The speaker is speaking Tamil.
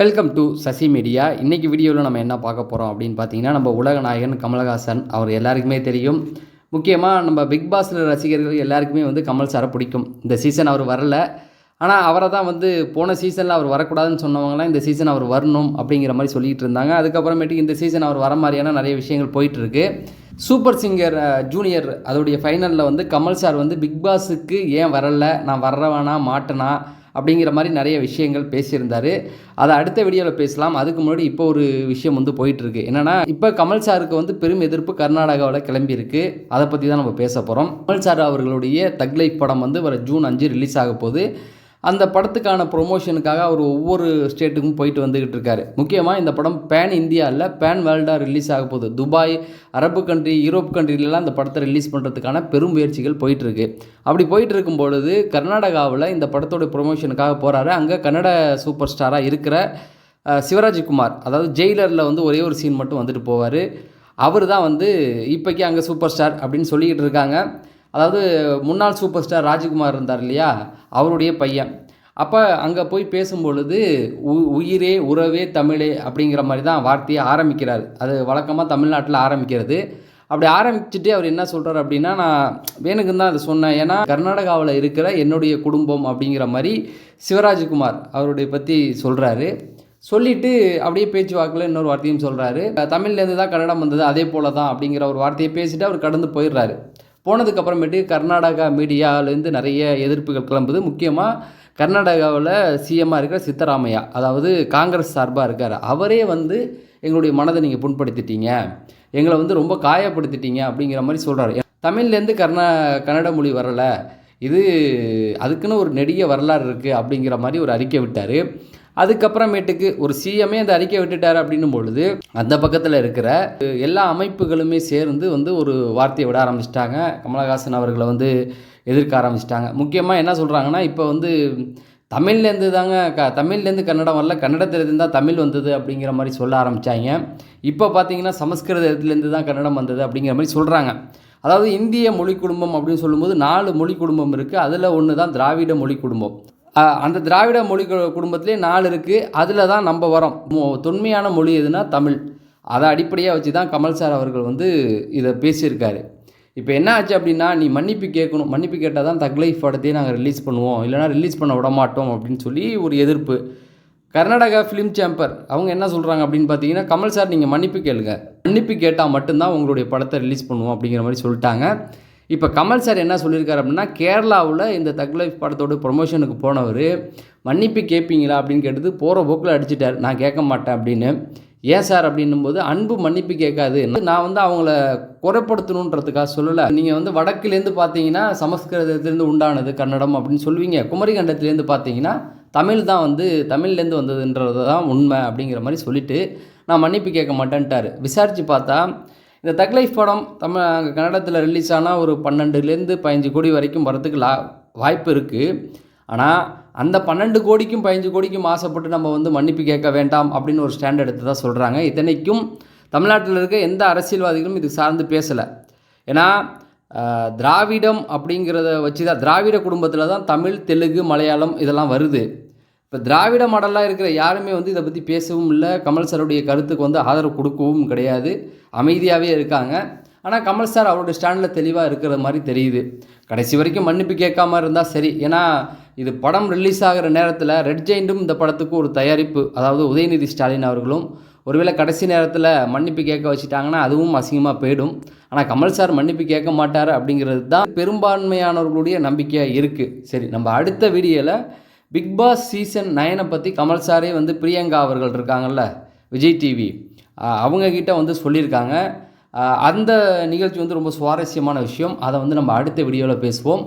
வெல்கம் டு சசி மீடியா இன்றைக்கி வீடியோவில் நம்ம என்ன பார்க்க போகிறோம் அப்படின்னு பார்த்தீங்கன்னா நம்ம உலக நாயகன் கமலஹாசன். அவர் எல்லாருக்குமே தெரியும். முக்கியமாக நம்ம பிக் பாஸில் ரசிகர்கள் எல்லாருக்குமே வந்து கமல் சாரை பிடிக்கும். இந்த சீசன் அவர் வரல. ஆனால் அவரை தான் வந்து போன சீசனில் அவர் வரக்கூடாதுன்னு சொன்னவங்களாம் இந்த சீசன் அவர் வரணும் அப்படிங்கிற மாதிரி சொல்லிகிட்டு இருந்தாங்க. அதுக்கப்புறமேட்டுக்கு இந்த சீசன் அவர் வர மாதிரியான நிறைய விஷயங்கள் போயிட்டுருக்கு. சூப்பர் சிங்கர் ஜூனியர் அதோடைய ஃபைனலில் வந்து கமல் சார் வந்து பிக் பாஸுக்கு ஏன் வரலை? நான் வர்றவனா? மாட்டேனா? அப்படிங்கிற மாதிரி நிறைய விஷயங்கள் பேசியிருந்தார். அதை அடுத்த வீடியோவில் பேசலாம். அதுக்கு முன்னாடி இப்போ ஒரு விஷயம் வந்து போயிட்டுருக்கு. என்னென்னா இப்போ கமல் சாருக்கு வந்து பெரும் எதிர்ப்பு கர்நாடகாவில் கிளம்பியிருக்கு. அதை பற்றி தான் நம்ம பேச போகிறோம் கமல் சார் அவர்களுடைய தக் படம் வந்து வர ஜூன் அஞ்சு ரிலீஸ் ஆக போகுது. அந்த படத்துக்கான ப்ரொமோஷனுக்காக அவர் ஒவ்வொரு ஸ்டேட்டுக்கும் போயிட்டு வந்துக்கிட்டு இருக்காரு. முக்கியமாக இந்த படம் பேன் இந்தியாவில் பேன் வேர்ல்டாக ரிலீஸ் ஆக போகுது. துபாய் அரபு கண்ட்ரி யூரோப் கண்ட்ரிலலாம் இந்த படத்தை ரிலீஸ் பண்ணுறதுக்கான பெரும் முயற்சிகள் போயிட்டுருக்கு. அப்படி போயிட்டு இருக்கும் பொழுது கர்நாடகாவில் இந்த படத்தோட ப்ரொமோஷனுக்காக போகிறாரு அங்கே கன்னட சூப்பர் ஸ்டாராக இருக்கிற சிவராஜ் சிவராஜ்குமார் அதாவது ஜெயிலரில் வந்து ஒரே ஒரு சீன் மட்டும் வந்துட்டு போவார். அவர் தான் வந்து இப்போக்கி அங்கே சூப்பர் ஸ்டார் அப்படின்னு சொல்லிக்கிட்டு இருக்காங்க. அதாவது முன்னாள் சூப்பர் ஸ்டார் ராஜ்குமார் இருந்தார் இல்லையா? அவருடைய பையன். அப்போ அங்கே போய் பேசும்பொழுது உ உயிரே உறவே தமிழே அப்படிங்கிற மாதிரி தான் வார்த்தையை ஆரம்பிக்கிறார். அது வழக்கமாக தமிழ்நாட்டில் ஆரம்பிக்கிறது. அப்படி ஆரம்பிச்சுட்டு அவர் என்ன சொல்கிறார் அப்படின்னா நான் வேணுக்கு தான் அதை சொன்னேன். ஏன்னா கர்நாடகாவில் இருக்கிற என்னுடைய குடும்பம் அப்படிங்கிற மாதிரி சிவராஜ்குமார் அவருடைய பற்றி சொல்கிறாரு சொல்லிட்டு அப்படியே பேச்சுவாக்கில் இன்னொரு வார்த்தையும் சொல்கிறாரு தமிழ்லேருந்து தான் கன்னடம் வந்தது அதே போல தான் அப்படிங்கிற ஒரு வார்த்தையை பேசிட்டு அவர் கடந்து போயிடுறாரு. போனதுக்கு அப்புறமேட்டு கர்நாடகா மீடியாவிலேருந்து நிறைய எதிர்ப்புகள் கிளம்புது. முக்கியமாக கர்நாடகாவில் சிஎம்மாக இருக்கிற சித்தராமையா அதாவது காங்கிரஸ் சார்பாக இருக்கார். அவரே வந்து எங்களுடைய மனதை நீங்கள் புண்படுத்திட்டீங்க. எங்களை வந்து ரொம்ப காயப்படுத்திட்டீங்க அப்படிங்கிற மாதிரி சொல்கிறாரு தமிழ்லேருந்து கர்நா கன்னட மொழி வரலை. இது அதுக்குன்னு ஒரு நெடிய வரலாறு இருக்குது அப்படிங்கிற மாதிரி ஒரு அறிக்கை விட்டார். அதுக்கப்புறமேட்டுக்கு ஒரு சிஎம்ஏ அந்த அறிக்கை விட்டுட்டார் அப்படின்னும் பொழுது அந்த பக்கத்தில் இருக்கிற எல்லா அமைப்புகளுமே சேர்ந்து வந்து ஒரு வார்த்தையை விட ஆரம்பிச்சிட்டாங்க. கமலஹாசன் அவர்களை வந்து எதிர்க்க ஆரம்பிச்சிட்டாங்க. முக்கியமாக என்ன சொல்கிறாங்கன்னா இப்போ வந்து தமிழ்லேருந்து தாங்க க தமிழ்லேருந்து கன்னடம் வரல கன்னடத்துலேருந்து தான் தமிழ் வந்தது அப்படிங்கிற மாதிரி சொல்ல ஆரம்பித்தாங்க இப்போ பார்த்தீங்கன்னா சமஸ்கிருதத்துலேருந்து தான் கன்னடம் வந்தது அப்படிங்கிற மாதிரி சொல்கிறாங்க அதாவது இந்திய மொழி குடும்பம் அப்படின்னு சொல்லும்போது நாலு மொழி குடும்பம் இருக்குது அதில் ஒன்று தான் திராவிட மொழி குடும்பம். அந்த திராவிட மொழி குடும்பத்திலே நாலு இருக்குது அதில் தான் நம்ம வரோம். தொன்மையான மொழி எதுனா தமிழ். அதை அடிப்படையாக வச்சு தான் கமல் சார் அவர்கள் வந்து இதை பேசியிருக்காரு. இப்போ என்ன ஆச்சு அப்படின்னா நீ மன்னிப்பு கேட்கணும். மன்னிப்பு கேட்டால் தான் தக் லைஃப் படத்தையே நாங்கள் ரிலீஸ் பண்ணுவோம். இல்லைனா ரிலீஸ் பண்ண விட மாட்டோம் அப்படின்னு சொல்லி ஒரு எதிர்ப்பு. கர்நாடகா ஃபிலிம் சேம்பர் அவங்க என்ன சொல்கிறாங்க அப்படின்னு பார்த்தீங்கன்னா கமல் சார் நீங்கள் மன்னிப்பு கேளுங்க. மன்னிப்பு கேட்டால் மட்டும்தான் உங்களுடைய படத்தை ரிலீஸ் பண்ணுவோம் அப்படிங்கிற மாதிரி சொல்லிட்டாங்க. இப்போ கமல் சார் என்ன சொல்லியிருக்காரு அப்படின்னா கேரளாவில் இந்த தக் லைஃப் படத்தோட ப்ரொமோஷனுக்கு போனவர் மன்னிப்பு கேட்பீங்களா அப்படின்னு கேட்டது போகிற போக்கில் அடிச்சிட்டார். நான் கேட்க மாட்டேன் அப்படின்னு. ஏன் சார்? அப்படின்னும் போது அன்பு மன்னிப்பு கேட்காது. நான் வந்து அவங்கள குறைப்படுத்தணுன்றதுக்காக சொல்லலை. நீங்கள் வந்து வடக்குலேருந்து பார்த்தீங்கன்னா சமஸ்கிருதத்துலேருந்து உண்டானது கன்னடம் அப்படின்னு சொல்லுவீங்க. குமரிகண்டத்துலேருந்து பார்த்தீங்கன்னா தமிழ் தான் வந்து தமிழ்லேருந்து வந்ததுன்றது தான் உண்மை அப்படிங்கிற மாதிரி சொல்லிட்டு நான் மன்னிப்பு கேட்க மாட்டேன்ட்டார். விசாரித்து பார்த்தா இந்த தக் லைஃப் படம் தமிழ் அங்கே கன்னடத்தில் ரிலீஸ் ஆனால் ஒரு பன்னெண்டுலேருந்து பதினஞ்சு கோடி வரைக்கும் வரதுக்கு லா வாய்ப்பு இருக்குது ஆனால் அந்த பன்னெண்டு கோடிக்கும் பதினஞ்சு கோடிக்கும் ஆசைப்பட்டு நம்ம வந்து மன்னிப்பு கேட்க வேண்டாம் அப்படின்னு ஒரு ஸ்டாண்ட் எடுத்து தான் சொல்கிறாங்க இத்தனைக்கும் தமிழ்நாட்டில் இருக்க எந்த அரசியல்வாதிகளும் இது சார்ந்து பேசலை. ஏன்னா திராவிடம் அப்படிங்கிறத வச்சு தான் திராவிட குடும்பத்தில் தான் தமிழ் தெலுங்கு மலையாளம் இதெல்லாம் வருது. இப்போ திராவிட மாடலாக இருக்கிற யாருமே வந்து இதை பற்றி பேசவும் இல்லை. கமல் சாருடைய கருத்துக்கு வந்து ஆதரவு கொடுக்கவும் கிடையாது. அமைதியாகவே இருக்காங்க. ஆனால் கமல் சார் அவருடைய ஸ்டாண்டில் தெளிவாக இருக்கிற மாதிரி தெரியுது. கடைசி வரைக்கும் மன்னிப்பு கேட்காம இருந்தால் சரி. ஏன்னா இது படம் ரிலீஸ் ஆகிற நேரத்தில் ரெட் ஜெயிண்டும் இந்த படத்துக்கு ஒரு தயாரிப்பு. அதாவது உதயநிதி ஸ்டாலின் அவர்களும். ஒருவேளை கடைசி நேரத்தில் மன்னிப்பு கேட்க வச்சுட்டாங்கன்னா அதுவும் அசிங்கமாக போயிடும். ஆனால் கமல் சார் மன்னிப்பு கேட்க மாட்டார் அப்படிங்கிறது தான் பெரும்பான்மையானவர்களுடைய நம்பிக்கையாக இருக்குது சரி நம்ம அடுத்த வீடியோவில் பிக் பாஸ் சீசன் நயனை பற்றி கமல் சாரே வந்து பிரியங்கா அவர்கள் இருக்காங்கல்ல விஜய் டிவி அவங்கக்கிட்ட வந்து சொல்லியிருக்காங்க. அந்த நிகழ்ச்சி வந்து ரொம்ப சுவாரஸ்யமான விஷயம். அதை வந்து நம்ம அடுத்த வீடியோவில் பேசுவோம்.